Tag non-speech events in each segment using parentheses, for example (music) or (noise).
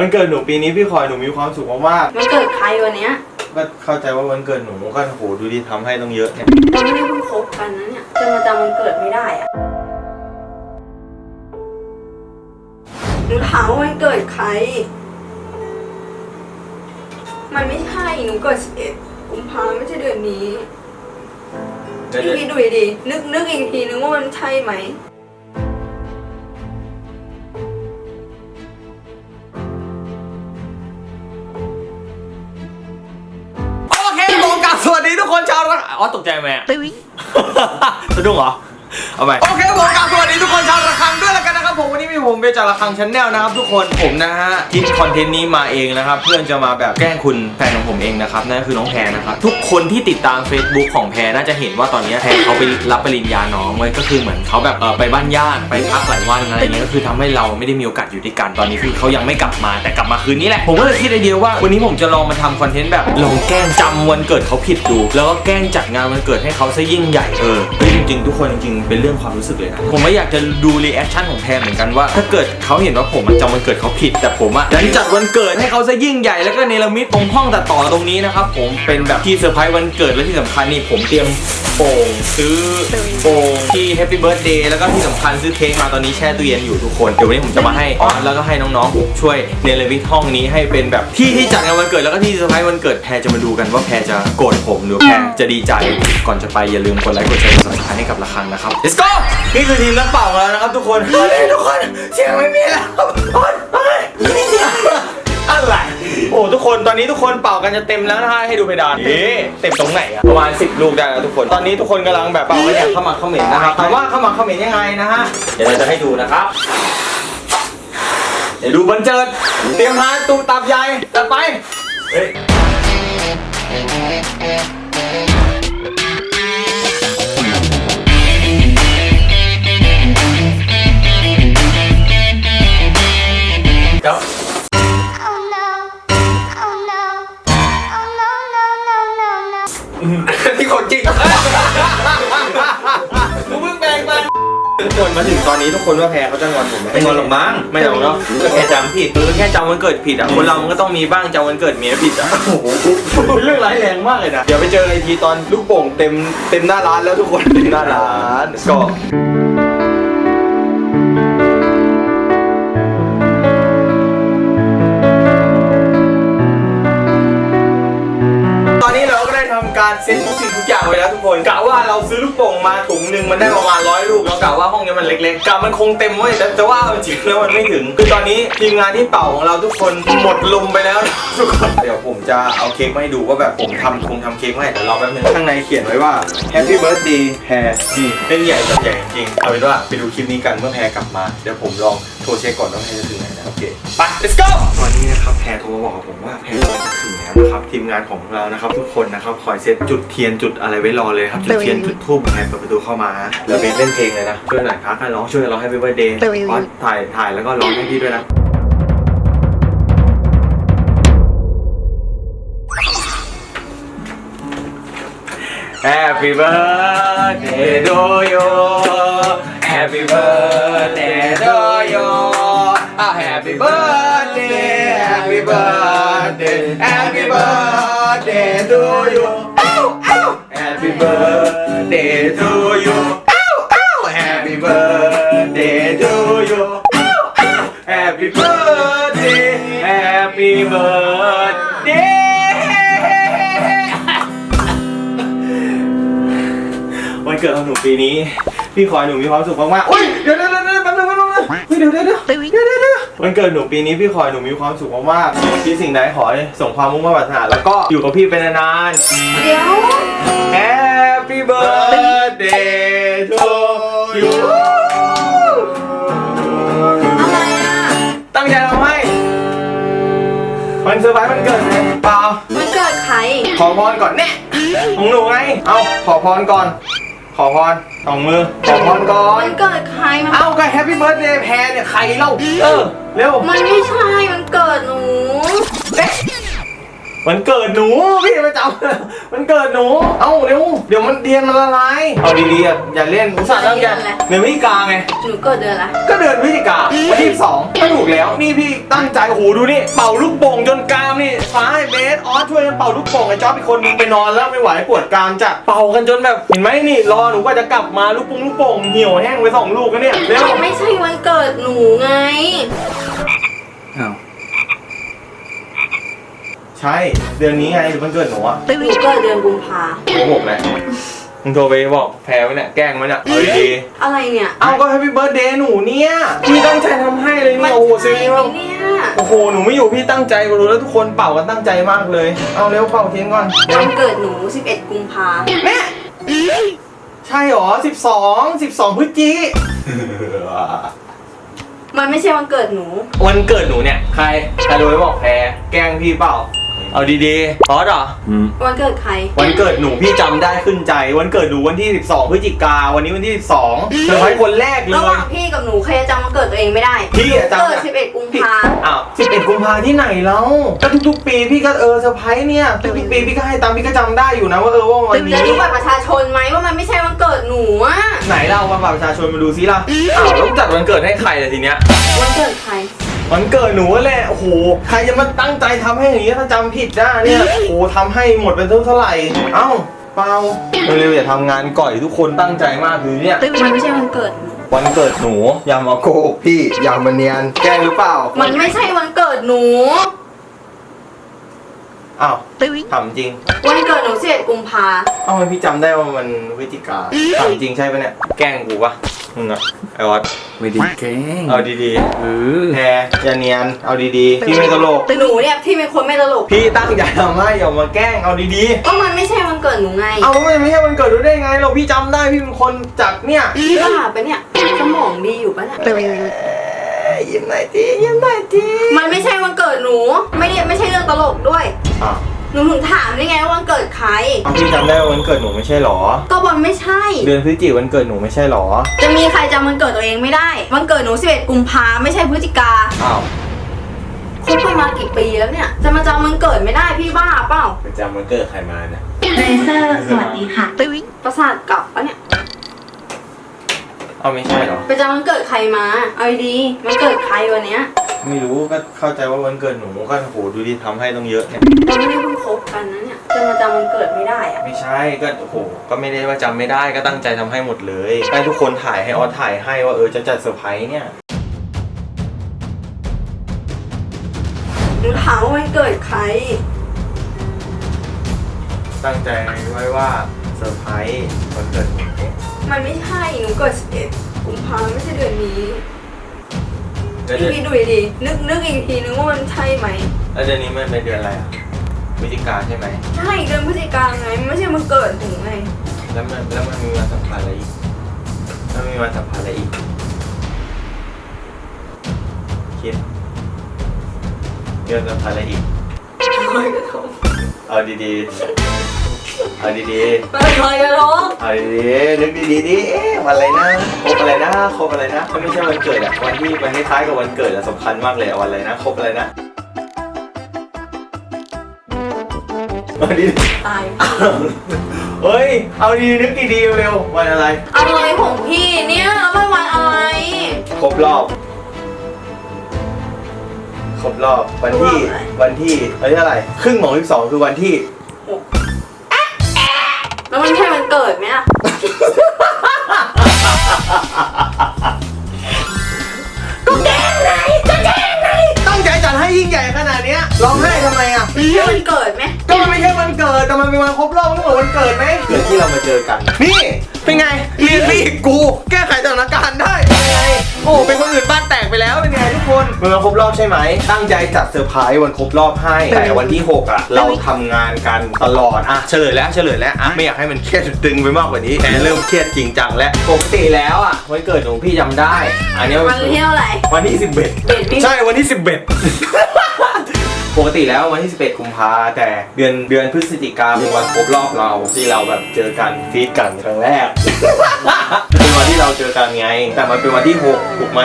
วันเกิดหนูปีนี้พี่คอยหนูมีความสุขมากมันเกิดใครวันเนี้ยๆก็เข้าใจว่าวันเกิดหนูก็โหดูดิทำให้ต้องเยอะเนี่ยเราไม่ได้เพิ่งคบกันนะเนี่ยจะมาจำวันเกิดไม่ได้อะหนูถามว่าวันเกิดใคร มันไม่ใช่หนูเกิด11กุมภาไม่ใช่เดือนนี้เดี๋ยวพี่คิดดูดีๆนึกนึกอีกทีนึงว่ามันใช่ไหม คนชาวรักอ๋อตกใจไหมอะ สะดุ้งเหรอ เอาไป โอเคผมกลับสวัสดีทุกคนชาวระฆัง ครับผมวันนี้มีผมเบจากระฆังชาแนลนะครับทุกคนผมนะฮะคิดคอนเทนต์นี้มาเองนะครับ เพื่อนจะมาแบบแกล้งคุณแฟนของผมเองนะครับนั่นคือน้องแพรนะครับทุกคนที่ติดตาม Facebook ของแพรน่าจะเห็นว่าตอนนี้แพรเขาไปรับปริญญาน้องไว้ก็คือเหมือนเขาแบบเออไปบ้านญาติไปพักหลายวันอะไรอย่างเงี้ยก็คือทำให้เราไม่ได้มีโอกาสอยู่ด้วยกันตอนนี้คือเขายังไม่กลับมาแต่กลับมาคืนนี้แหละผมก็เลยคิดไอเดียว่าวันนี้ผมจะลองมาทำคอนเทนต์แบบลองแกล้งจำวันเกิดเขาผิดดู แล้วก็แกล้งจัดงานวันเกิดให้เขาซะยิ่งใหญ่เออจริงๆทุกคนจริงๆเป็นเรื่องความรู้สึกเลยนะผมก็อยากจะดูรีแอคชั่นของแพรเหมือนกันว่า ถ้าเกิดเขาเห็นว่าผมจำวันเกิดเขาผิด แต่ผมอะดันจัดวันเกิดให้เขาซะยิ่งใหญ่แล้วก็เนรมิตตรงห้องตัดต่อตรงนี้นะครับผมเป็นแบบที่เซอร์ไพรส์วันเกิดและที่สำคัญนี่ผมเตรียมโป่งซื้อโป่งที่แฮปปี้เบิร์ดเดย์แล้วก็ที่สำคัญซื้อเค้กมาตอนนี้แช่ตู้เย็นอยู่ทุกคนเดี๋ยววันนี้ผมจะมาให้อ๋อแล้วก็ให้น้องๆช่วยเนรมิตห้องนี้ให้เป็นแบบที่ที่จัดงานวันเกิดแล้วก็ที่เซอร์ไพรส์วันเกิดแพรจะมาดูกันว่าแพรจะโกรธผมหรือแพรจะดีใจก่อนจะไปอย่าลืมกดไลค์กดแชร์กด subscribe ให้กับระฆังนะครับ let's go นี่คือทีมนักเป่าของเรานะครับทุกคนทุกคน เสียงไม่มีแล้วโอ๊ยเฮ้ยอะไร โอ้ทุกคนตอนนี้ทุกคนเป่ากันจะเต็มแล้วนะฮะให้ดูเพดานเอ๊ะเต็มตรงไหนอะประมาณ 10 ลูกได้แล้วทุกคน ตอนนี้ทุกคนกำลังแบบเป่ากันอย่างขมักเขม้นนะครับถามว่าขมักเขม้นยังไงนะฮะเดี๋ยวเราจะให้ดูนะครับ เดี๋ยวดูบันเจิด เตรียมทานตูตับใหญ่ตัดไปเฮ้ย คนมาถึงตอนนี้ทุกคนว่าแพรเขาจะงอนผมไหมไม่งอนหรอกมั้งไม่หรอกเนาะก็แค่จำผิดคือแค่จำวันเกิดผิดอะคนเรามันก็ต้องมีบ้างจำวันเกิดเมียผิดอะโอ้โหเป็นเรื่องร้ายแรงมากเลยนะเดี๋ยวไปเจอกันอีกทีตอนลูกโป่งเต็มเต็มหน้าร้านแล้วทุกคนเต็มหน้าร้านก็ การเซ็ตทุกสิ่งทุกอย่างไว้แล้วทุกคนกะว่าเราซื้อลูกโป่งมาถุงหนึ่งมันได้ประมาณร้อยลูกเรากะว่าห้องนี้มันเล็กๆกะมันคงเต็มเว้ยแต่แต่ว่าเอาจริงแล้วมันไม่ถึง คือตอนนี้ทีมงานที่เป่าของเราทุกคนหมดลมไปแล้วทุกคนเดี๋ยวผมจะเอาเค้กมาให้ดูว่าแบบผมทำคงทำเค้กมาให้เดี๋ยวรอแป๊บนึงข้างในเขียนไว้ว่า Happy Birthday แพรนี่เล่นใหญ่จัดใหญ่จริงเอาเป็นว่าไปดูคลิปนี้กันเมื่อแพรกลับมาเดี๋ยวผมลองโทรเช็คก่อนว่าแพรจะถึงไหนนะโอเค ไป let's go ตอนนี้นะครับแพรโทรมาบอกกับผมว่าแพรกำลังจะถึงแล้วนะครับทีมงานของเรานะครับ ทุกคนนะครับคอยเซตจุดเทียนจุดอะไรไว้รอเลยครับจุดเทียนจุดทูบแพรเปิดประตูเข้ามา แล้วเบสเล่นเพลงเลยนะช่วยหน่อยพักกันร้องช่วยกันร้องให้ Happy Birthday ออสถ่ายถ่ายแล้วก็ร้องให้พี่ด้วยนะ Happy birthday to you Happy birthday to you Ah, Happy birthday Happy birthday Happy birthday to you Ow, ow. Happy birthday to you Ow, ow. Happy birthday to you Ow, ow. Happy birthday Happy birthday (laughs) วันเกิดของหนูปีนี้ พี่ขอให้หนูมีความสุขมากๆโอ้ยเดี๋ยวเดี๋ยวเดี๋ยวเดี๋ยวแป๊บนึงแป๊บนึงแป๊บนึงเฮ้ยเดี๋ยวเดี๋ยวเดี๋ยวเดี๋ยวเดี๋ยวเดี๋ย ววันเกิดหนูปีนี้พี่ขอให้หนูมีความสุขมากๆที่สิ่งใดขอให้ส่งความมุ่งมั่นปรารถนาแล้วก็อยู่กับพี่เป็นนาน เดี๋ยวๆ Happy birthday to you อะไรอะตั้งใจทำให้มันเซอร์ไพรส์มันเกิดไงเปล่า มันเกิดใคร ขอพรก่อนเนี่ยของหนูไง เอาขอพรก่อน ขอพรสองมือขอพรก่อน มันเกิดใครมันเอาก็แฮปปี้เบิร์ดเดย์แพรเนี่ยใครเล่า เออ เร็ว มันไม่ใช่ มันเกิดหนูเอ๊ะ วันเกิดหนูพี่ไปจำมันเกิดหนู เอ้าเร็วเดี๋ยวมันเดียนมันละลายเอาดีๆอะอย่าเล่นอุตส่าห์ตั้งใจเดือนพฤศจิกาไง หนูเกิดเดือนอะไรก็เดือนพฤศจิกาวันที่สองก็ถูกแล้วนี่พี่ตั้งใจโอ้โหดูนี่เป่าลูกโป่งจนกรามนี่ฟ้าให้เบสออสช่วยกันเป่าลูกโป่งไอ้จ๊อบอีกคนนึงไปนอนแล้วไม่ไหวปวดกรามจัดเป่ากันจนแบบเห็นไหมนี่รอหนูกว่าจะกลับมาลูกโป่งลูกโป่งเหี่ยวแห้งไปสองลูกแล้วเนี่ยเร็ว ไม่ใช่วันเกิดหนูไง อ้าว ใช่ เดือนนี้ไงหรือมันเกิดหนูอะหนูเกิดเดือนกุมภาโกหกแหละมึงโทรไปบอกแพ้ไว้เนี่ยแกล้งไว้เนี่ยเอาดีอะไรเนี่ยๆเอาก็แฮปปี้เบิร์ดเดย์หนูเนี่ยพี่ตั้งใจทำให้เลยเนี่ยโอ้โหซื้อใช่นี่ไหมว่าเนี่ยโอ้โหหนูไม่อยู่พี่ตั้งใจกูรู้แล้วทุกคนเป่ากันตั้งใจมากเลย เอาเร็วเป่าเทียนก่อนเร็วัวนเกิดหนู 11 กุมภาแม่ใช่หรอ 12 12พฤศจิมันไม่ใช่วันเกิดหนู วันเกิดหนูเนี่ยใครใครรู้ไหมบอกแพ้แกล้งพี่เปล่า เอาดีๆพอสเหรอวันเกิดใคร วันเกิดหนูพี่จำได้ขึ้นใจ วันเกิดหนูวันที่ 12 พฤศจิกา วันนี้วันที่ 12เซอร์ไพรส์คนแรกเลระหว่ายงพี่กับหนูใครจะจำวันเกิดตัวเองไม่ได้พี่อะจำ เกิดได้11 กุมพี่ภาอ้าว11กุมภาที่ไหนแล้วก็ทุกๆ ปีพี่ก็เออเซอร์ไพรส์เนี่ยทุกๆปีพี่ก็ให้ตามพี่ก็จำได้อยู่นะว่าเออว่าวันจะนี้รู้บัตรประชาชนไหมว่ามันไม่ใช่วันเกิดหนูอะไหนเรามาบัตรประชาชนมาดูซิล่ะอ้าวแล้วจัดวันเกิดให้ใครล่ะทีเนี้ยวันเกิดใคร วันเกิดหนูแหละ โอ้โห ใครจะมาตั้งใจทำให้อย่างนี้ถ้าจำผิดนะเนี่ย โอ้โหทำให้หมดเป็นเท่าไหร่ เอ้า เปล่า เร็วๆอย่าทำงานก่อยทุกคนตั้งใจมากคือเนี่ย มันไม่ใช่วันเกิดหนูวันเกิดหนู อย่ามาโกหกพี่ อย่ามาเนียน แกล้งหรือเปล่า มันไม่ใช่วันเกิดหนู อ้าวถามจริงวันเกิดหนู11กุมภาเอ้าทำไมพี่จำได้ว่ามันพฤศจิกาถามจริงใช่ปะเนี่ย แกล้งกูปะมึงอะไอออสไม่ได้แกล้งเอาดีเออๆแพรอย่าเนียน เอาดีๆ พี่ไม่ตลก หนูเนี่ยที่เป็นคนไม่ตลก พี่ตั้งใจทำให้อย่ามาแกล้ง เอาดีก็มันไม่ใช่วันเกิดหนูไงๆเอาไม่ไม่ใช่วันเกิดรู้ได้ไง เราพี่จำได้พี่เป็นคนจัดเนี่ยพี่บ้าปะเนี่ย สมองดีอยู่ปะเนี่ย ยิ้มหน่อยทียิ้มหน่อยทีมันไม่ใช่วันเกิดหนู ไม่ได้ไม่ใช่เรื่องตลกด้วยอ้าวหนูถึงถามได้ไงว่าวันเกิดใคร เอาพี่จำได้ว่าวันเกิดหนูไม่ใช่หรอ ก็มันไม่ใช่ เดือนพฤศจิกวันเกิดหนูไม่ใช่หรอ จะมีใครจำวันเกิดตัวเองไม่ได้ วันเกิดหนู 11 กุมภาไม่ใช่พฤศจิกาอ้าวคบกันมากี่ปีแล้วเนี่ย จะมาจำวันเกิดไม่ได้พี่บ้าเปล่าไปจำวันเกิดใครมาเนี่ย เลเซอร์สวัสดีค่ะ ประสาทกลับปะเนี่ย เอาไม่ใช่หรอ ไปจำวันเกิดใครมา เอาดีๆวันเกิดใครวันเนี้ยไม่รู้ก็เข้าใจว่าวันเกิดหนูก็โหดูดิทำให้ต้องเยอะเนี่ย เราไม่ได้เพิ่งคบกันนะเนี่ยจะมาจำวันเกิดไม่ได้อะไม่ใช่ก็โอ้โหก็ไม่ได้ว่าจำไม่ได้ก็ตั้งใจทำให้หมดเลยให้ทุกคนถ่ายให้ออสถ่ายให้ว่าเออจะจัดเซอร์ไพรส์เนี่ยหนูถามว่าวันเกิดใคร ตั้งใจไว้ว่าเซอร์ไพรส์วันเกิดหนู มันไม่ใช่ หนูเกิด11กุมภาไม่ใช่เดือนนี้แล้วพี่เดือนพี่ดูดินึกนึกอีกทีนึงว่ามันใช่ไหม แล้วเดือนนี้มันเป็นเดือนอะไรอะพฤศจิกาใช่ไหม ใช่เดือนพฤศจิกาไงมันไม่ใช่มันเกิดหนูไงแล้วมันแล้วมันมีวันสำคัญอะไรอีกแล้วมีวันสำคัญอะไรอีก คิดมีวันสำคัญอะไรอีกลอยกระทงเอาดีๆ เอาดีไปลอยกระทงๆเอาดีๆนึกดีๆดิเอ๊ะวันอะไรนะครบอะไรนะครบอะไรนะมันไม่ใช่วันเกิดอะวันที่มันคล้ายๆกับวันเกิดอะสำคัญมากเลยอะวันอะไรนะครบอะไรนะเอาดีตายๆเฮ้ยเอาดีๆนึกดีๆเร็วๆวันอะไร อะไรของพี่เนี่ยแล้วมันวันอะไร ครบรอบ ครบรอบวันที่ วันที่วันที่เท่าไหร่ครึ่งของที่สองคือวันที่แล้ ตั้งใจจัดให้ยิ่งใหญ่ขนาดเนี้ยร้องไห้ทำไมอะใช่มันเกิดไหมก็มันไม่ใช่วันเกิดแต่มันเป็นวันครบรอบมันเหมือนวันเกิดไหมเกิดที่เรามาเจอกัน นี่เป็นไงเรียนพี่กู แก้ไขสถานการณ์ได้เป็นไงโอ้เป็นคนอื่นบ้านแตก ไปแล้วเป็นไงทุกคนมันวันครบรอบใช่ไหม ตั้งใจจัดเซอร์ไพรส์วันครบรอบให้ แต่วันที่ 6 อะ เราทำงานกันตลอด อะ เฉลยแล้วเฉลยแล้วอะไม่อยากให้มันเครียดตึงไปมากกว่านี้แต่เริ่มเครียดจริงจังแล้วปกติแล้วอะวันเกิดของพี่จำได้ อันเนี้ยวันที่เท่าไหร่วันที่สิบเอ็ดเบ็ดพี่ใช่วันที่สิบเอ็ดปกติแล้ววันที่ 11กุมภาแต่เดือนเดือนพฤศจิกาเป็นวันครบรอบเราที่เราแบบเจอกันฟีดกันครั้งแรก เป็นวันที่เราเจอกันไง แต่มันเป็นวันที่ 6 ถูกไหม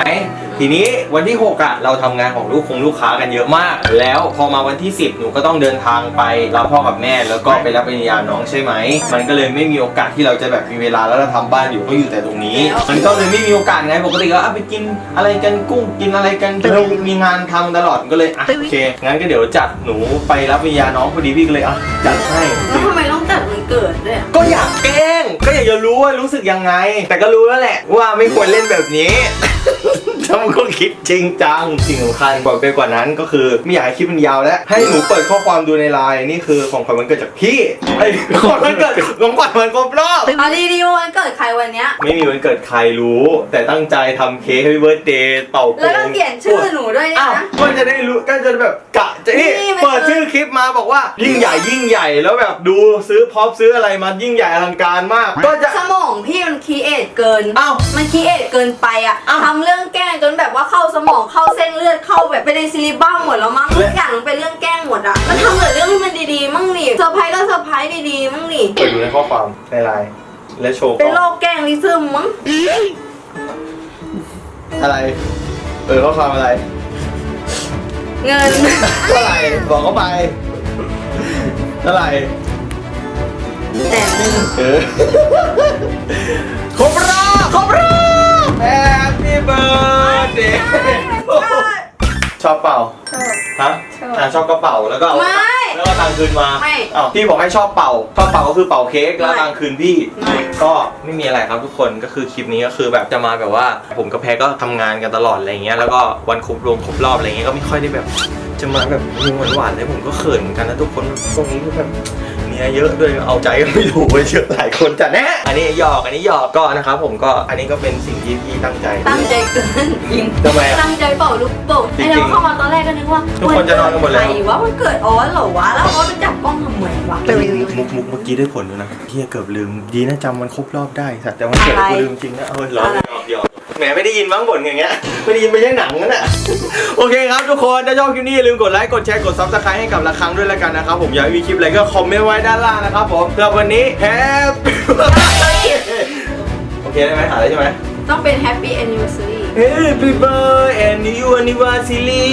ทีนี้วันที่6อะเราทำงานของลูกคงลูกค้ากันเยอะมาก แล้วพอมาวันที่ 10 หนูก็ต้องเดินทางไปรับพ่อกับแม่ แล้วก็ไปรับปริญญาน้องใช่ไหม มันก็เลยไม่มีโอกาสที่เราจะแบบมีเวลาแล้วเราทำบ้านอยู่ก็อยู่แต่ตรงนี้ มันก็เลยไม่มีโอกาสไงปกติก็อะไปกินอะไรกันกุ้งกินอะไรกันเรามีงานทำตลอดก็เลยอะโอเคงั้นก็เดี๋ยวจัดหนูไปรับปริญญาน้องพอดีพี่ก็เลยอะจัดให้แล้วทำไมต้องจัดวันเกิดด้วยอะก็อยากแกล้งก็อยากจะรู้ว่ารู้สึกยังไง แต่ก็รู้แล้วแหละว่าไม่ควรเล่นแบบนี้ ถ้ามันก็คิดจริงจังสิ่งสำคัญกว่าไปกว่านั้นก็คือไม่อยากให้คลิปมันยาวแล้วให้หนูเปิดข้อความดูในไลน์นี่คือของขวัญวันเกิดจากพี่ไอ้ยของวันเกิดของขวัญวันครบรอบเอาดีๆว่าวันเกิดใครวันเนี้ย ไม่มีวันเกิดใครรู้ แต่ตั้งใจทำเค้กให้เบิร์ดเดย์เป่าโปแล้วก็เขียนชื่อหนูด้วยเนี่ยอ้าวนะ ก็จะได้รู้ก็จะแบบกะจะนี่นี่มัน เปิดชื่อคลิปมาบอกว่ายิ่งใหญ่ยิ่งใหญ่แล้วแบบดูซื้อพร็อพซื้ออะไรมายิ่งใหญ่อลังการมาก ก็จะส มองพี่มันคีเอทเกิน อ้าวมันคีเอทเกินไปอะอ้าว ทำเรื่องแกล้งจนแบบว่าเข้าสมองเข้าเส้นเลือดเข้าแบบไปในซิลิบ้าหมดแล้วมั้งทุกอย่างมันเป็นเรื่องแกล้งหมดอะมันทำแต่เรื่องที่มันดีๆมั่งนี่เซอร์ไพรส์ก็เซอร์ไพรส์ดีๆมั่งนี่ เปิดดูในข้อความในไลน์และโชว์เป็นโรก่อนคแกล้งลิซึมมั้งอะไร เออข้อความอะไร เงิน เท่าไหร่บอกเข้าไป เท่าไหร่ แต่หนึ่งเออครบรอบครบรอบ Happy birthday ชอบเปล่า ชอบ ฮะชอบอะชอบกระเป๋าแล้วก็เอาไม่แล้วก็ตังค์คืนมาไม่อ้าวพี่บอกให้ชอบเป่าชอบเป่าก็คือเป่าเค้กแล้วไม่ตังค์คืนพี่ ไม่ ก็ไม่มีอะไรครับทุกคนก็คือคลิปนี้ก็คือแบบจะมาแบบว่า ผมกับแพรก็ทำงานกันตลอดอะไรเงี้ยแล้วก็วันครบรวมครบรอบอะไรเงี้ยก็ไม่ค่อยได้แบบ จะมาแบบมุงหวานๆเลยผมก็เขินเหมือนกันนะทุกคนตรงนี้คือแบบเมียเยอะด้วยเอาใจก็ไม่ถูกเลยเยอะหลายคนจัดแน่อันนี้หยอกอันนี้หยอกก็นะครับผมก็อันนี้ก็เป็นสิ่งที่พี่ตั้งใจตั้งใจเกินจริงทำไมอะตั้งใจเป่าลูกโป่งจริไอ้งๆเราเข้ามาตอนแรกก็นึกว่าทุกคนจะนอนกันหมดแล้วใครวะมันเกิดออสเหรอวะแล้วออสมันจับกล้องทำไมวะมุกมุกเมื่อกี้ได้ผลอยู่นะเฮียเกือบลืมดีนะจำมันครบรอบได้สัตว์แต่วันเกิดอะไรกูลืมจริงนะเออหลอกหยอกหยอก แหมไม่ได้ยินมั้งบ่นอย่างเงี้ยไม่ได้ยินไปแค่หนังนั่นแหละโอเคครับทุกคนถ้าชอบคลิปนี้อย่าลืมกดไลค์กดแชร์กดซับสไครต์ให้กับละครั้งด้วยแล้วกันนะครับผมอยากให้มีคลิปอะไรก็คอมเมนต์ไว้ด้านล่างนะครับผมสำหรับวันนี้แฮปโอเคได้ไหมหาได้ใช่ไหมต้องเป็น Happy Anniversary Happy birthday and you anniversary